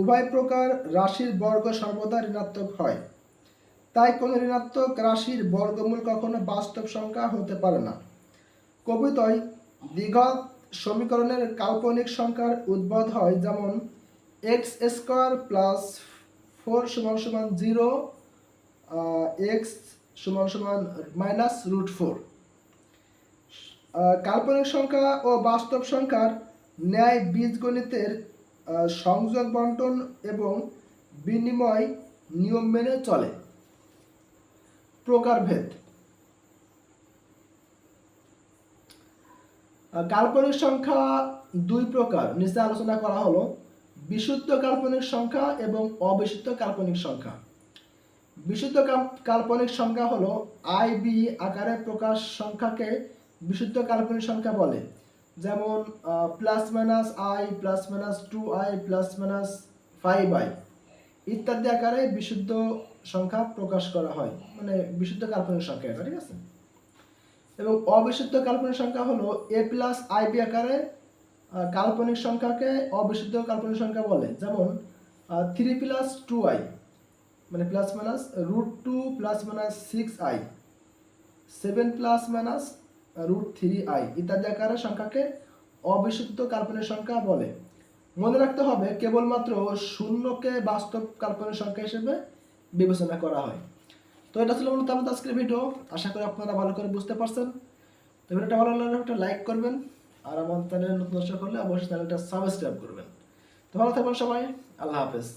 উভয় প্রকার রাশির বর্গ সর্বদা ঋণাত্মক হয়। তাই কোনো ঋণাত্মক রাশির বর্গমূল কখনো বাস্তব সংখ্যা হতে পারে না। কবিতয় দ্বিঘাত সমীকরণের কাল্পনিক সংখ্যার উদ্ভব হয় যেমন এক্স স্কোয়ার প্লাস ফোর সমান সমান জিরো এক্স সমান সমান মাইনাস রুট ফোর কাল্পনিক সংখ্যা ও বাস্তব সংখ্যার ন্যায় বীজগণিতের সংযোগ বন্টন এবং বিনিময় নিয়ম মেনে চলে। প্রকারভেদ। কাল্পনিক সংখ্যা দুই প্রকার। নিচে আলোচনা করা হলো, বিশুদ্ধ কাল্পনিক সংখ্যা এবং অবিশুদ্ধ কাল্পনিক সংখ্যা। বিশুদ্ধ কাল্পনিক সংখ্যা হলো, আই বি আকারে প্রকাশ সংখ্যাকে বিশুদ্ধ কাল্পনিক সংখ্যা বলে। যেমন plus minus I plus minus two I plus minus five I ইত্যাদি আকারে বিশুদ্ধ সংখ্যা প্রকাশ করা হয়। মানে বিশুদ্ধ কাল্পনিক সংখ্যা ঠিক আছে? এবং অবিশুদ্ধ কাল্পনিক সংখ্যা হলো এ প্লাস আই বি আকারে কাল্পনিক সংখ্যাকে অবিশুদ্ধ কাল্পনিক সংখ্যা বলে। যেমন থ্রি প্লাস টু আই মানে plus minus root two plus minus six I seven plus minus root three I ইত্যাদি আকারে সংখ্যাকে অবিশুদ্ধ কাল্পনিক সংখ্যা বলে। মনে রাখতে হবে, কেবলমাত্র শূন্যকে বাস্তব কাল্পনিক সংখ্যা হিসেবে বিবেচনা করা হয়। তো এটা ছিল মূলত আমাদের আজকের ভিডিও আশা করি আপনারা ভালো করে বুঝতে পারছেন। তো ভিডিওটা ভালো লাগলে একটা লাইক করবেন, আর আমার চ্যানেল নতুন দর্শক হলে অবশ্যই চ্যানেলটা সাবস্ক্রাইব করবেন। তো ভালো থাকবেন সবাই, আল্লাহ হাফেজ।